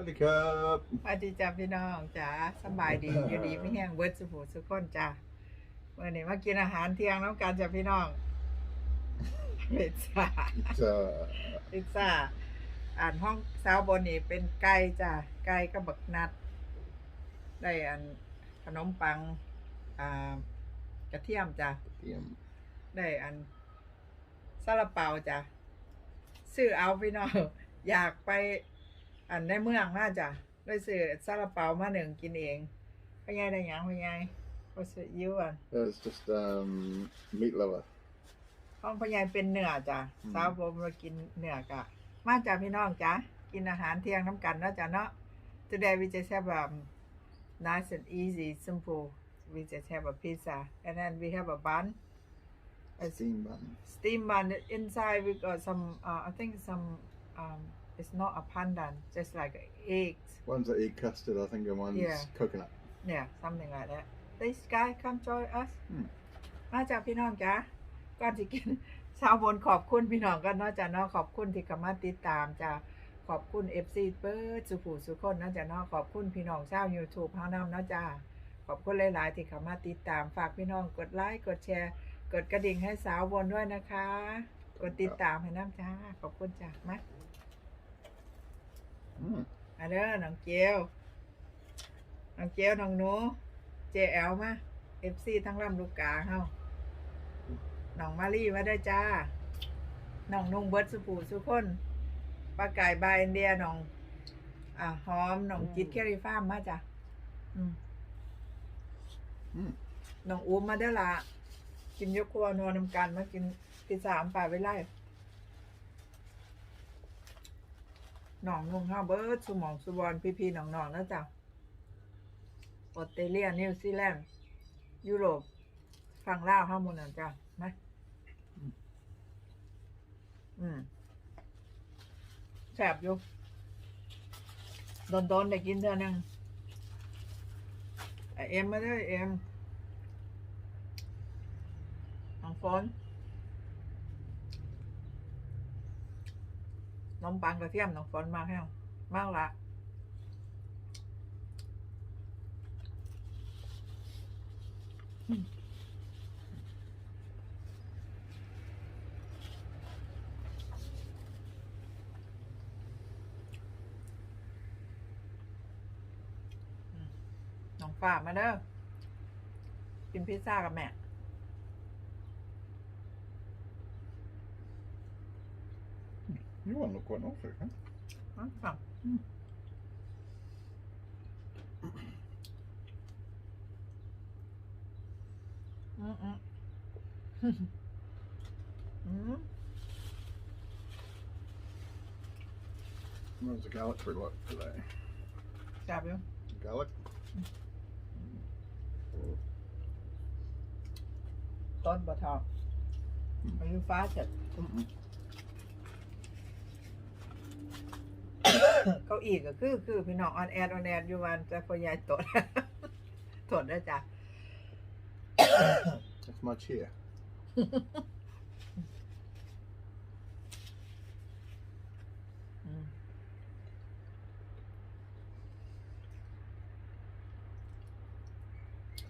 วัสดีครับสวัสดีจ้าพี่น้องจ้าสำบายดีอยู่ดีไม่แห้งเบิดสุขสุขคนจ้าวันนี้มากินอาหารเที่ยงน้ำกันจ้าพี่น้องพิซซ่าจะพิซซ่าอ่านห้องสาวบนนี่เป็นไก่จ้าไก่กับบักนัด ได้อันขนมปังอ่ากระเทียมจ้าเตรียม ได้อันซาลาเปาจ้ะซื้อเอาพี่น้องอยากไป อันในเมืองมาจ้ะเลยซื้อซาลาเปามาหนึ่งกินเองพ่อใหญ่ได้หยังพ่อใหญ่ก็ซื้อยิ้วอะ That's just um meat lover ห้องพ่อใหญ่เป็นเนื้อจ้ะอืม สาวผมมากินเนื้อกะ มาจ้ะพี่น้องจ้ะกินอาหารเที่ยงน้ำกันเนาะจ้ะเนาะ Today we just have um nice and easy simple we just have a pizza and then we have a bun a steam bun steam bun inside we got some uh, I think some um it's not a pandan just like eggs one's a egg custard I think and one's Yeah. coconut yeah something like that this guy come join us อืมมาจากพี่น้องจ้ะก่อนที่กินชาวบนขอบคุณพี่น้องกันเนาะจ้ะเนาะขอบคุณที่เข้ามาติดตามจ้ะขอบคุณ FC เปิดสุผูสุคนเนาะจ้ะเนาะขอบคุณพี่น้องชาว YouTube เฮานำเนาะจ้ะขอบคุณหลาย ๆ ที่เข้ามาติดตามฝากพี่น้องกดไลค์กดแชร์ กดกระดิ่งให้สาวบนด้วยนะคะ กดติดตามให้น้ำจ้าขอบคุณจ้ะมา mm. มาเด้อน้องเจียวน้องเจียวน้องหนูเจแอลมาเอฟซีทั้งลำลูกกาเฮาน้องมารีมาได้จ้าน้องนุ่งเบิร์ดสุผูสุคนปลาไก่บายอินเดียน้องอ่าหอมน้องจิตแคริฟาร์มมาจ้ะอืมอืมน้องอูมมาเด้ละกินยกครัวนอนนำกันมากินพิซซ่ามป่าไว้ไล่ น้องนุ่งห้าเบิร์ดสมองสุบอนพี่พี่ๆน้องๆนะจ๊ะออสเตรเลียนิวซีแลนด์ยุโรปฝั่งลาวห้าหมุนนะจ๊ะนะอืมแสบอยู่โดนๆได้กินเท่านึงไอเอ็มมาเด้อเอ็มน้องฝน น้องปังกระเทียมน้องฝนมากแห้งมากละน้องฝ่ามาเด้อกินพิซซ่ากับแม่ you want to look quite nice huh? อ๋อค่ะอืมอืมอืม How's the garlic for what today แซ่บอยู่ garlic ต้นบะทองอายุฟ้าเสร็จ เก้าอี้ก็คือคือพี่น้องออนแอดออนแอดอยู่วันจะพอยายตดตดได้จ้ะ that's my chair อืม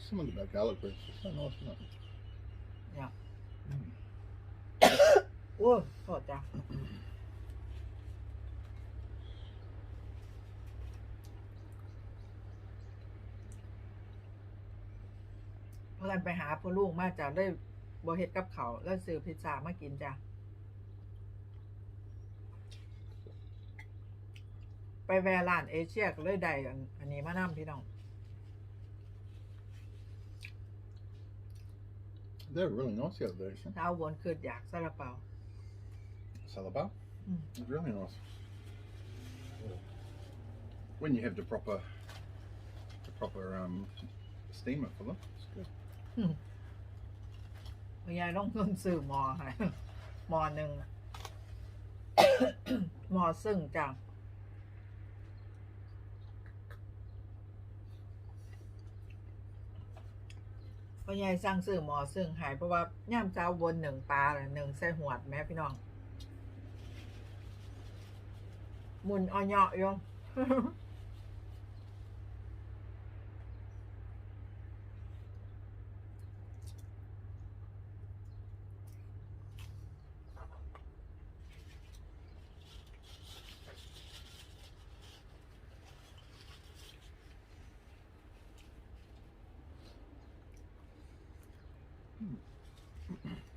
something about garlic bread it's so nice isn't it โอ้โทษจ้ะเพื่อนไปหาพ่อลูกมาจ้ะได้บอเฮ็ดกับเขาวแล้วซื้อพิซซ่ามากินจ้ะไปแวะร้านเอเชียก็เลยได้อันอันนี้มานำพี่น้อง they're really nice the other day เช้าบนคืออยากซาลาเปา salaba Mm. it's really nice when you have the proper the proper um steamer for them it's good คุณ ยายต้องทุนซื้อมอค่ะมอหนึ่งมอซึ่งจ้ะพ่อยายสั่งซื้อหมอซึ่งหายเพราะว่าย่ามเช้าบนหนึ่งปลาหนึ่งใส่หวดแม่พี่น้อง มุนเอาเยาะยง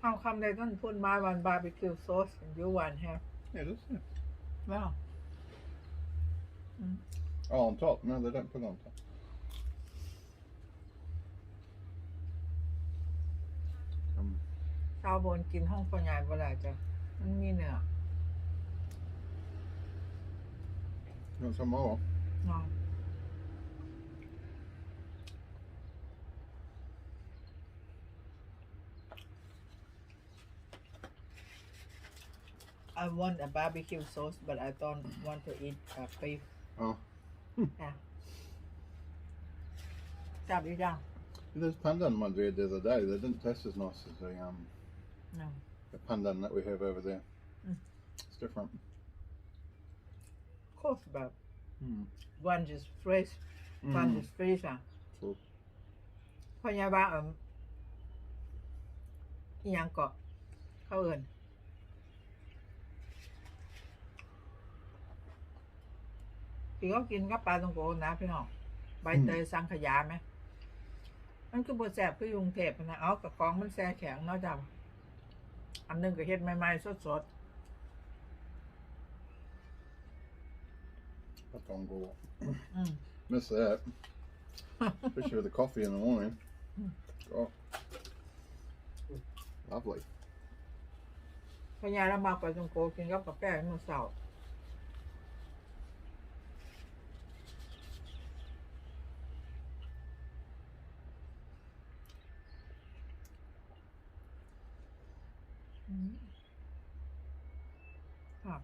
How come they don't put my one barbecue sauce and you one have? Yeah, it is. Yeah. Well, Oh, on top. No, they don't put it on top. อืมชาวบนกินห้องพ่อใหญ่บ่ได้จ้ะมันมีเนื้อ You want some more? เ I want a barbecue sauce but I don't want to eat uh, beef Oh. ค่ะจับอีกจัง Those pandan ones we had the other day, they didn't taste as nice as the um No. the pandan that we have over there. Mm. It's different. Of course but Mm. one is fresh one Mm. is freeze อ่ะ True. พ่อใหญ่ว่าเอ่มอีหยังเกาะเขาเอิน พี่ก็กินกับปลาตองโกนะพี่น้องใบเตยสังขยาไหมมันคือบทแสบคือกรุงเทพนะเอากับกองมันแซ่แข็งเนาะจ้ะอันหนึงก็เฮ็ดใหม่ๆสด That don't go. ๆอืม Miss that. Especially with the coffee in the morning. Mm. Oh. Lovely. พญาละมาปลาตองโกกินกับกาแฟมื้อเช้าอืมครับ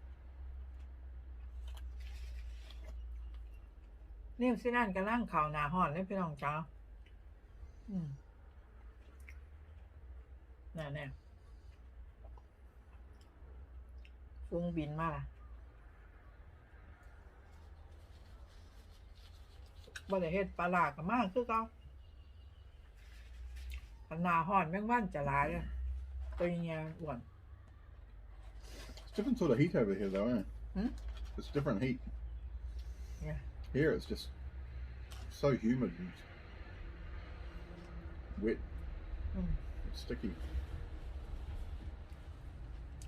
นิวซีแลนด์กำลังข่าวหนาฮ้อนเลยพี่น้องจ้าอืมน่ะเนี่ยฟุ้งบินมาล่ะบ่ได้เฮ็ดปลาหลากกับมากคือเก่าขนาฮ้อนแมงวันจะหลายเลยตัวเงี้ยอ้วน It's different sort of heat over here though, isn't it? Hmm? It's different heat. Yeah. Here it's just so humid and wet. Mm. It's sticky.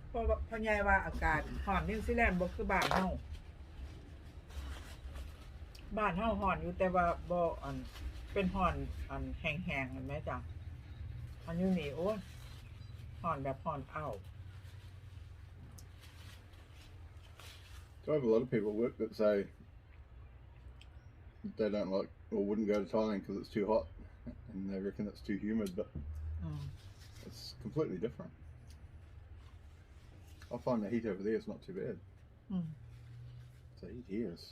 เพราะว่าพ่อใหญ่ว่าอากาศฮ้อนนิวซีแลนด์บ่คือบ้านเฮาบ้านเฮาฮ้อนอยู่แต่ว่าบ่อันเป็นฮ้อนอันแห้งๆเห็นไหมจ๊ะอันอยู่นี่โอ้ยฮ้อนแบบฮ้อนอ้าว So I have a lot of people at work that say they don't like or wouldn't go to Thailand because it's too hot and they reckon it's too humid, but อืม it's completely different. I find the heat over there is not too bad. อืม The heat here is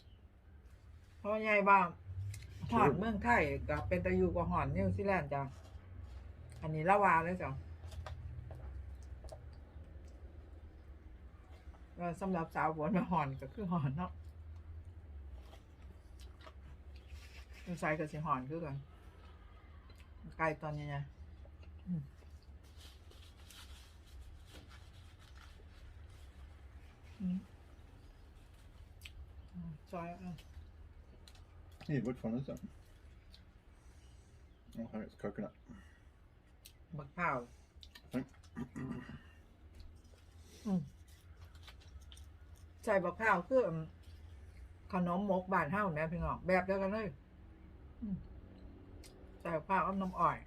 พ่อใหญ่ว่าฮ้อนเมืองไทยก็เป็นตะอยู่กว่าฮ้อนนิวซีแลนด์จ้ะอันนี้ละวาเลยจ้ะว่าสำหรับสาวบวนมาฮ้อนก็คือฮ้อนเนาะ นิวไซก็สิฮ้อนคือกันไกลตอนนี้ไงอืมอืมอืมซอยอะ yeah. Which one is it? Oh, I think it's coconut. บักข้าว I think. ใส่บักข้าวคืออืมขนมหมกบานเฮ้าแม่พี่น้องแบบเดียวกันเลยอืม ใส่บักข้าวเอาน้ำอ้อย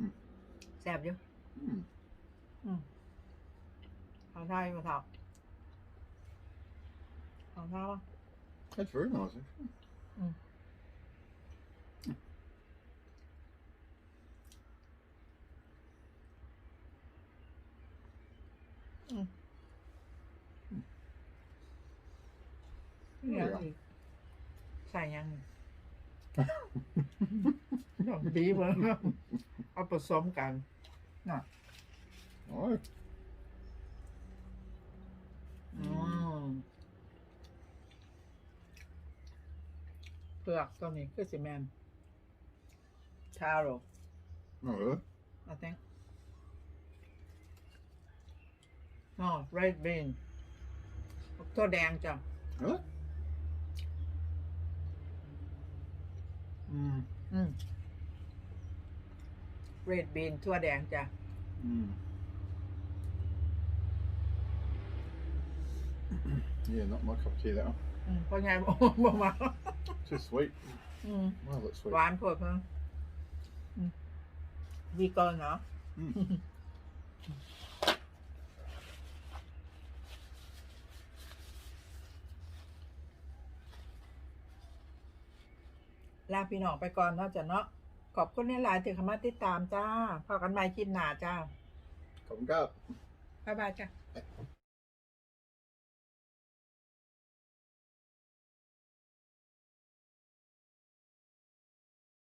Mm. แซ่บอยู่ Mm. เอาท่าอยู่เท่าเอาท่าวะ That's very nice. actually. Mm. Mm. นี่ยังอีก ใส่ยังอีกดอกดีเว้ยเอาผสมกัน Oh, อืมปลือกตรงนี้คือสิแมนชาโร Oh, really? I think no red bean ตัวแดงจ้ะ Really? Mm. อื ม red bean ทั่วแดงจ้ะ Mm. yeah, not my cup of tea, that one. อืมเพราะไงบอกบอกมา Too sweet. อืม Well, that's sweet. หวานโพดเพิ่งอืมวีกอนเนาะ Mm. ลาพี่น้องไปก่อนเนาะจ้ะเนาะขอบคุณในหลายๆที่เข้ามาติดตามจ้าพอกันใหม่คลิปหน้าจ้า Come and go. บ๊ายบายจ้ะ